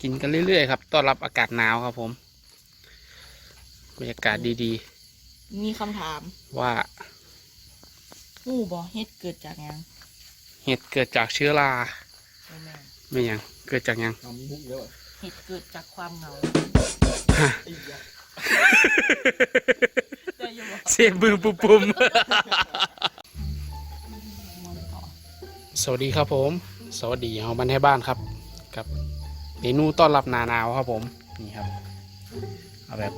กินกันเรื่อยๆครับ ต้อนรับอากาศหนาวครับผม บรรยากาศดีมีคำถามๆ ว่าหูบอเฮ็ดเกิดจากหยังเห็ดเกิดจากเชื้อราบ่แม่นไม่หยัง เกิดจากหยัง ทำมุกเยอะเฮ็ดเกิดจากความเหงาฮะไอ้ยะได้อยังบ่เสียมือปุ่มมันต่อๆสวัสดีครับผม สวัสดีเฮาบ้านให้บ้านครับกับ เมนูต้อนรับนาหนาวครับผมนี่ครับเอาแบบ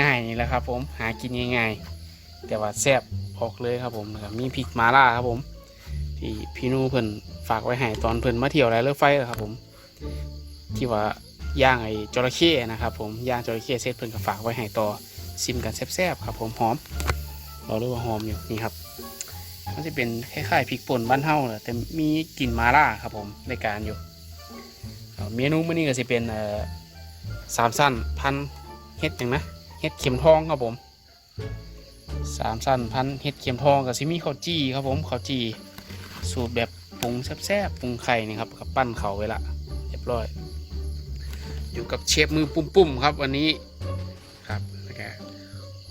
ง่ายๆนี่แหละครับ ผมหากินง่ายๆ แต่ว่าแซ่บออกเลยครับผมมีพริกมาล่าครับผม ที่พี่นูเพิ่นฝากไว้ให้ตอนเพิ่นมาเที่ยวไรเลือไฟครับผม ที่ว่าย่างไอ้จระเข้นะครับ ผมย่างจระเข้เสร็จเพิ่นก็ฝากไว้ให้ต่อซิมกันแซ่บๆครับ ผมหอมบอกเลยว่าหอมอยู่นี่ครับมันจะเป็นคล้ายๆพริกป่นบ้านเฮาแหละแต่มีกลิ่นมาล่าครับผมในการอยู่ เมนูมื้อนี้ก็จะเป็นสามสั้นพันเฮ็ดหยังนะเฮ็ดเข็มทองครับผมสามสั้นพันเฮ็ดเข็มทองกับซิมีข้าวจี้ครับผมข้าวจี้สูตรแบบปรุงแซ่บๆปรุงไข่นี่ครับกับปั้นเขาไว้ละเรียบร้อย อยู่กับเชฟมือปุ้มๆครับวันนี้ครับแก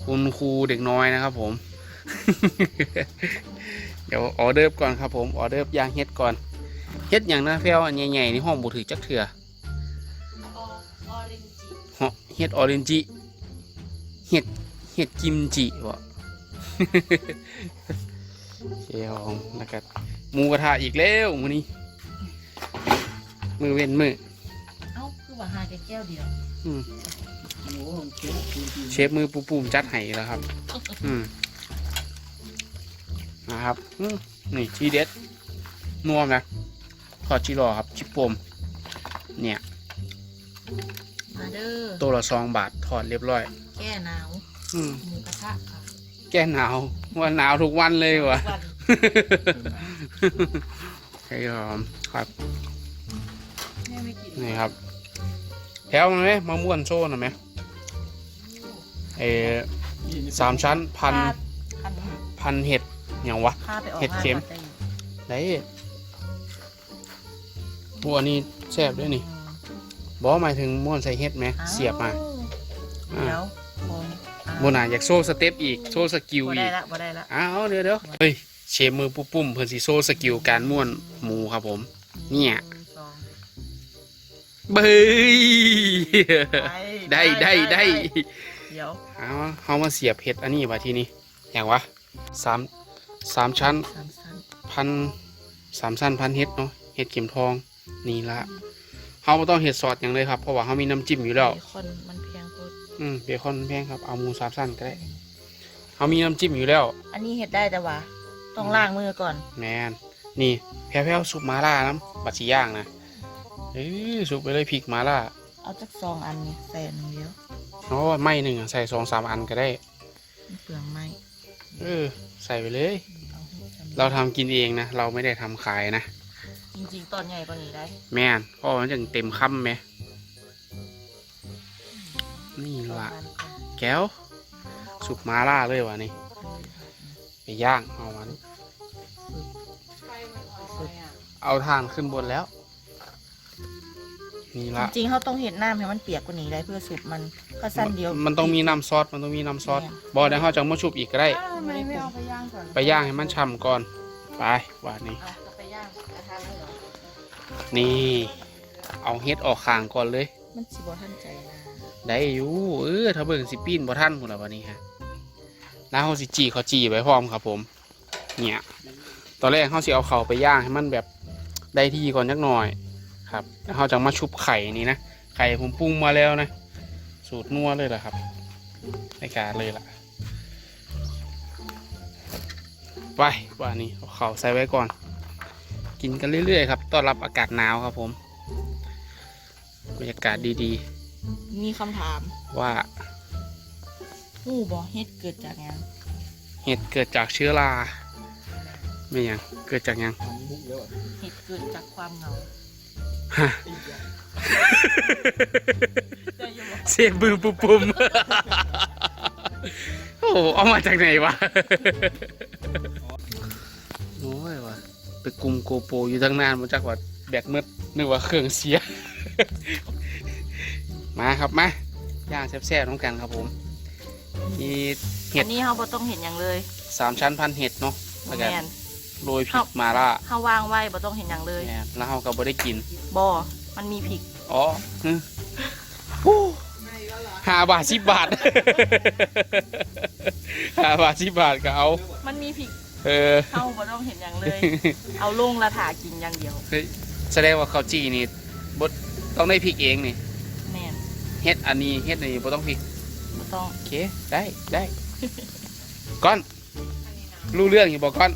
คุณครูเด็กน้อยนะครับผม เดี๋ยวออเดิร์ฟก่อนครับผมออเดิร์ฟยางเฮ็ดก่อน เฮ็ดอย่างนะแพลวอันใหญ่ๆนี่ห้องบุถือจักเถื่ออออรินจิฮะเฮ็ดออเรนจิเฮ็ดเฮ็ดกิมจิวะเชียวแล้วก็หมูกระทะอีกแล้วมื้อนี้ มือเว้นมือ เอ้า คือว่าหาแค่แก้วเดียวอืมโอ้โหมันเค็มจริงๆเชฟมือปูปูมจัดให้แล้วครับ อืมนะครับอืมนี่ทีเด็ดนัวไห มทอดจิรอครับชิปปมเนี่ยมาเด้อตัวละสองบาททอดเรียบร้อย แก้หนาวอืมหมูกระทะค่ะแก้หนาวว่าหนาวทุกวันเลยวะวันใช่ครับครับแม่ไม่กินนี่ครับแถวมันไหมมะม่วนโซ่หน่อยไหมเออยี่สิบสามชั้นพันพันพันเห็ดอย่างวะ พาไปออกเห็ดเข็มงานได้ บัวนี่แซ่บด้วยนี่อืมบอกหมายถึงม่วนใส่เห็ดไหมอ้วเสียบมาอ่าเดี๋ยวผมโมนาอยากโซ่สเต็ปอีกโซ่สกิลบ่อีได้กละบ่ได้ละอ้าวเดี๋ยวเดี๋ยวเฮ้ยเชฟมือปุ๊บปุ้มเพิ่นสิโซ่สกิลการม่วนหมูครับผม เนี่ยหงสองเบ้ยไปได้ได้ได้เดี๋ยวเอาเขามาเสียบเห็ดอันนี้วะทีนี้อย่างวะสามสามชั้นสามชั้นพันสามสั้นพันเห็ดเนาะเห็ดเข็มทอง นี่ละเขาไม่ต้องเห็ดซอสอย่างเลยครับเพราะว่าเขามีน้ำจิ้มอยู่แล้ว เบคอนมันแพงโพดอืมเบคอนแพงครับเอาหมูสามสั้นก็ได้เขามีน้ำจิ้มอยู่แล้ว อันนี้เห็ดได้แต่ว่า ต้องล้างมือก่อน แมนนี่แพ้วๆซุปมาล่าน้ำบัดชีย่างนะเอ้ยซุปไปเลยพริกมาล่าเอาจักซองอันนี้ใส่อันเดียวเพราะว่าไม่หนึ่งอะใส่สองสามอันก็ได้ มันเปลืองไหมเออ ใส่ไปเลย เอาให้จำเราทำกินเองนะ เราไม่ได้ทำขายนะ จริงๆ ตอนใหญ่กว่านี้ได้แม่นเพราะมันจึงเต็มคำไหม นี่สองละพันก่อนแก้ว สุกมาล่าเลยวะนี่ ไปย่างเอามันเอาทานขึ้นบนแล้ว นี่ละจริงๆเขาต้องเห็ดน้ำให้มันเปียกกว่านี้ได้เพื่อสุกมันก็สั้นเดียว มันต้องมีน้ำซอสมันต้องมีน้ำซอสแม่บอได้เขาจะมาชุบอีกก็ได้ทำไมไม่เอาไปย่างก่อนไปย่างให้มันฉ่ำก่อน ไปวาดนี้ เอาจะไปย่างกระทะเลยเหรอนี่ เอาเฮ็ดออกข้างก่อนเลย มันสิบ่ทันใจนะได้อยู่เออถ้าเบิ่งสิปีนบ่ทันพุ่นละวันนี้ฮะแล้วเขาสิจีเขาจีไว้พร้อมครับผม เนี่ย ตอนแรกเขาสิเอาเขาไปย่างให้มันแบบได้ที่ก่อนจักหน่อย ครับแล้วเขาจะมาชุบไข่นี่นะไข่ผมปรุงมาแล้วนะ สูตรนัวเลยล่ะครับในการเลยล่ะไปว่านี้เอาเขาใส่ไว้ก่อน กินกันเรื่อยๆครับต้อนรับอากาศหนาวครับผมบรรยากาศดีมีคำถามๆ ว่าหูบอเฮ็ดเกิดจากหยังเห็ดเกิดจากเชื้อราไม่หยังเกิดจากหยังทำมุกเยอะเฮ็ดเกิดจากความเหงาฮะไอ้ยะได้อยังบ่เสียบมือปุ้มๆโอ้โหเอามาจากไหนวะโอ้ยวะ ไปกลุ่มโกโปรอยู่ตั้งนานมาจากว่าแบกมืดนึกว่าเครื่องเสีย มาครับมาย่างแซ่บๆน้องกันครับผมมีเห็อัดนนี้เราบ่ต้องเห็นอย่างเลยสามชั้นพันเห็ดเนาะบ่แล้วก็แม่นโรยพริกมาล่าเฮาวางไว้บ่ต้องเห็นอย่างเลยแม่นแล้วเราก็บ่ได้กิน บ่มันมีพริกอ๋อฮึฮู้ห้าบาทสิบบาท ห้าบาทสิบบาทก็เอา มันมีพริก เออเฮาบ่ต้องเห็นอย่างเลย เอาลงและถากินอย่างเดียวเฮ้ยแสดงว่าข้าวจีนี่บดต้องได้พริกเองนี่แม่นเฮ็ดอันนี้เฮ็ดอันนี้บ่ต้องพริกบ่ต้องโอเคได้ได้ ก้อนรู้เรื่องอยู่บอกก้อน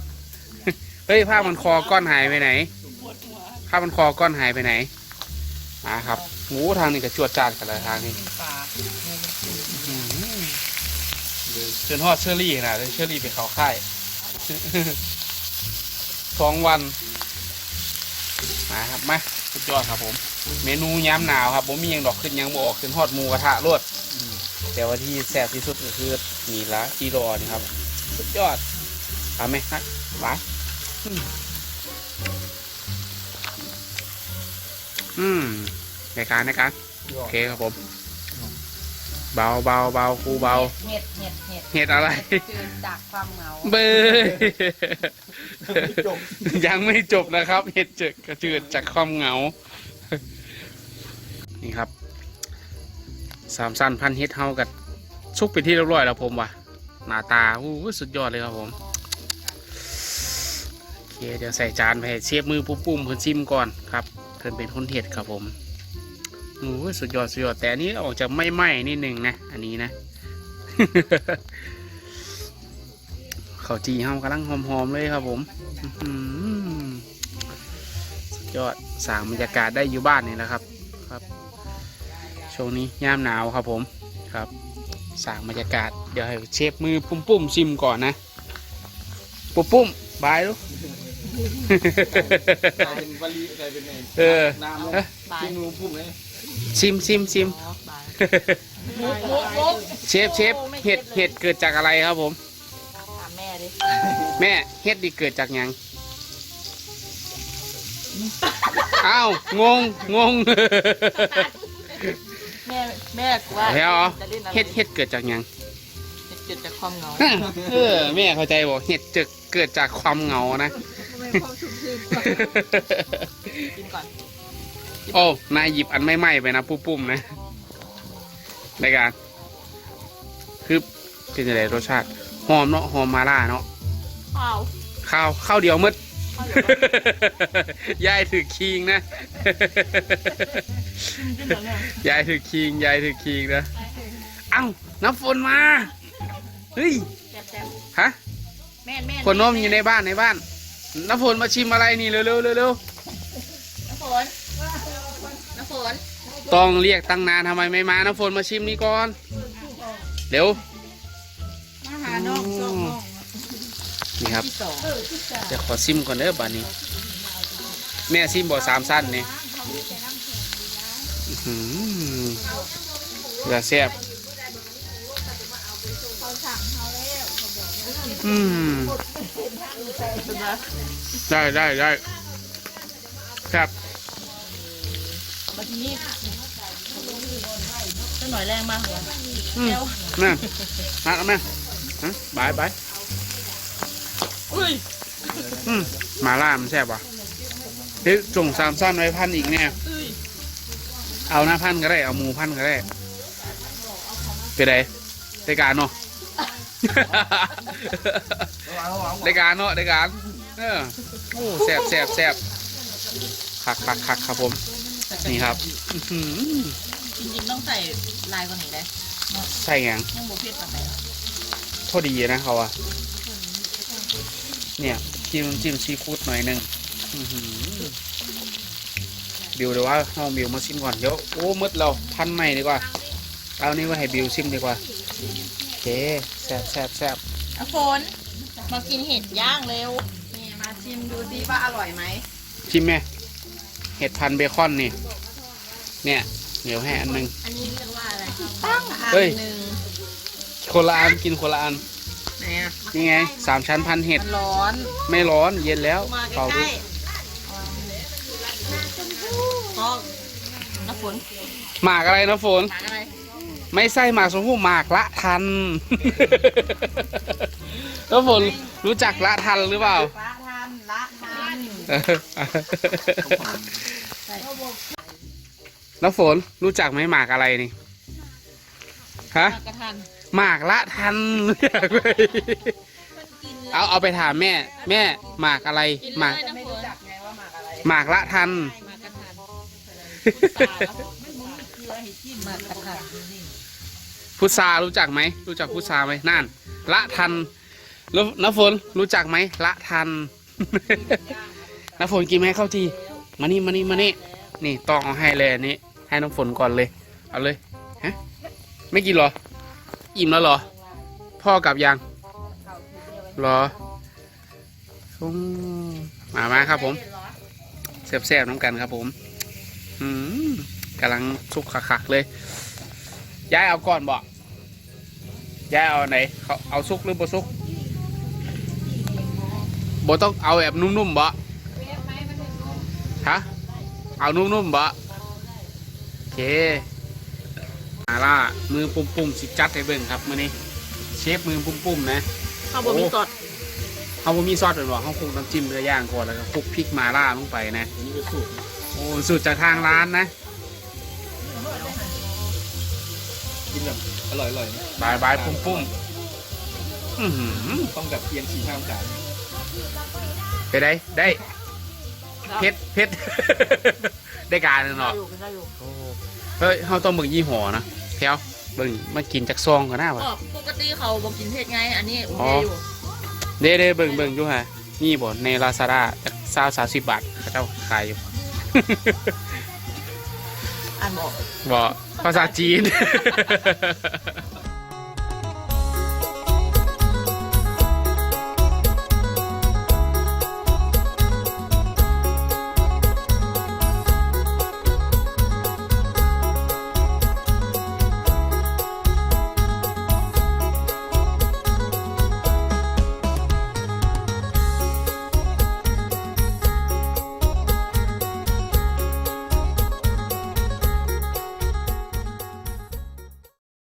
เฮ้ยผ้ามันคอก้อนหายไปไหนผ้ามันคอก้อนหายไปไหนมาครับหมูทางนี้ก็จวดจานกันเลยทางนี้อื้อหือเชิญฮอดเชอรี่นะเชอรี่ไปเขาค่าย สองวันมาครับมาสุดยอดครับผม เมนูย้ำหนาวครับผมมีหยังดอกขึ้นยังบออกขึ้นฮอดหมูกระทะรวดแต่ว่าที่แซ่บที่สุดก็คือนี่ละจีรอนี่ครับ สุดยอดทำไหมฮะหวานอืมอืมในการในการโอเคครับผม เบาเบาเบาครูเบา เห็ดเห็ดเห็ดเห็ดอะไร คือจากความเหงาเบยจบยังไม่จบนะครับ เห็ดเจดกระจืดจากความเหงา นี่ครับ สามสั้นพันเฮ็ดเฮากับซุกเป็นที่เรียบร้อยแล้วผมว่ะหน้าตาอู้หูสุดยอดเลยครับผมโอเคเดี๋ยวใส่จานไปให้เชฟมือปุ้มปุ้มๆเพิ่นชิมก่อนครับเพิ่นเป็นคนเห็ดครับผม อู้หูสุดยอดสุดยอดแต่อันนี้ออกจะไม่ไหม้นิดนึงนะ อันนี้นะข้าวจีเฮากำลังหอมๆเลยครับผมอื้อหือสุดยอดสร้างบรรยากาศได้อยู่บ้านนี่แหละครับ ครับช่วงนี้ยามหนาวครับผมครับสร้างบรรยากาศเดี๋ยวให้เชฟมือปุ้มปุ้มๆชิมก่อนนะปุ้มปุ้มๆบายลูกกลายเป็นวลีกลายเป็นไงเออน้ำลงเอ๊ะบายกินงูพุ่มเลย ชิมชิมชิมอ๋อบายมุกมุกมุกเชฟเชฟเห็ดเห็ดเกิดจากอะไรครับผมถามแม่ดิแม่เห็ดดีเกิดจากหยังอ้าวงงงงแม่แม่กูว่าเดี๋ยวจะเล่นอะไรเห็ดเห็ดเกิดจากหยังเห็ดเกิดจากความเหงาเออแม่เข้าใจบอกเห็ดจะเกิดจากความเหงานะ กินก่อน โอ้นายหยิบอันไม่ไหม้ไปนะปุ้มๆนะในการคือเป็นยังไงรสชาติหอมเนาะหอมมาล่าเนาะข้าวข้าวข้าวเดียวมืดข้าวเดี๋ยวยายถือคิงนะกินเหรอเนี่ยยายถือคิงยายถือคิงนะเอ้าน้ำฝนมาเฮ้ยแซ่บฮะๆแม่นแม่คนโน้มอยู่ในบ้านในบ้านน้ำฝนมาชิมอะไรนี่เร็วๆเร็วน้ำฝนน้ำ ฝนๆต้องเรียกตั้งนานทำไมไม่มาน้ำฝนมาชิมนี่ก่อนเร็วมาหาน้องสองน้องนี่ครับที่สองเดี๋ยวขอซิมก่อนเด้อบ้านนี้ แม่ซิมบ่สามสั้นนี่อื้อหือเกลือแซ่บอืมเป็นไงได้ได้ได้ครับ มาที่นี่จะหน่อยแรงมากเลยอืมเร็วแม่มาแล้วแม่ฮะบายบายอุ้ยอืมหมาล่ามันแซ่บว่ะเฮ้ยส่งสามสั้นไว้พันอีกแน่อุ้ยเอาหน้าพันก็ได้ เอาหมูพันก็ได้เป็นไรได้การเนาะ ได้การเนาะได้การเออโอ้แซ่บแซ่บแซ่บคักคักคักครับผม นี่ครับอื้อหือจริงๆต้องใส่ลายกว่านี้เลยใส่หยังยังโบเพ็ดแบบไหนโทษดีนะเขาอะเนี่ยจิ้มจิ้มซีฟู้ดหน่อยหนึ่งอื้อหือบิวเดี๋ยวว่าห้องบิวมาชิมก่อนเดี๋ยวโอ้มืดเราพันใหม่ดีกว่า เอานี่ไว่าให้บิวชิมดีกว่าโอเคแซ่บแซ่บแซ่บอะฝนมากินเห็ดย่างเร็วนี่มาชิมดูซิว่าอร่อยไหมชิมไหม เห็ดพันเบคอนนี่ เนี่ยเดี๋ยวให้อันหนึง อันนี้เรียกว่าอะไรตั้งอันเฮ้ย หนึ่งคนละอันกินคนละอัน ไหนอะนี่ไงสามชั้นพันเห็ด มันร้อนไม่ร้อนเย็นแล้วมาใกเป่าดูล้ๆพ่อน้ำฝฝนหมากอะไรนะฝน หมากอะไรไม่ใช่หมากชมพู่หมากละทัน แล้วฝนรู้จักละทันหรือเปล่าละทั นละทันแล้วฝนรู้จักไหมหมากอะไรนี่ ฮะ กระทันหมากละทันรู้จักไหมเอาเอาไปถามแม่ แม่หมากอะไรหมากไม่รู้จักไงว่าหมากอะไรหมากละทันหมากกระทันหมากกระทันพุทรารู้จักไหมรู้จักพุทราไหมนั่น ละทันแล้วน้ำฝนรู้จักไหมละทัน น้ำฝนกินไหมข้าวจีมานี่มานี่มานี่นี่ตองเอาให้เลยอันนี้ ให้น้ำฝนก่อนเลย เอาเลยฮะไม่กินหรอ อิ่มแล้วหรอ พ่อกลับยังหรอมามาครับผมแซ่บๆน้ำกันครับผมอืมกำลังสุกขักๆเลยยายเอาก่อนบอกยายเอาไหนเขาเอาซุกหรือบ่ซุก บ่ต้องเอาแบบนุ่มๆบ่ฮะเอานุ่มๆบ่โอเคมาล่ามือปุ่มๆสิจัดให้เบิ่งครับมื้อนี้เชฟมือปุ่มๆนะข้าวบะหมี่สดเขาบ่มีซอสเป็นบ่เขาคลุกน้ำจิ้มเนื้อย่างก่อนแล้วก็คลุกพริกมาล่าลงไปนะอันนี้เป็นสูตรโอ้สูตรจากทางร้านนะกินแบบอร่อยๆนะบายบายปุ้มปุ้มๆอื้อหือต้องแบบเอียงสี่ห้าองศา ไปได้ได้เพชรเพชร ได้การแล้วเนาะอยู่ได้อยู่เฮ้ยเขาต้องเบิ่งยี่ห้อนะแถวเบิ่งมากินจากซองกันหน้าวะก็ปกติเขาบอกกินเผ็ดไง อันนี้โออ๋เคออยู่เด้เด้เบิ่งเบิ่งอยู่ฮะนี่บ่ในลาซาด้าจากซาวสามสิบบาทเขาเจ้าขายอยู่อ่านบอกบ่ภาษาจีน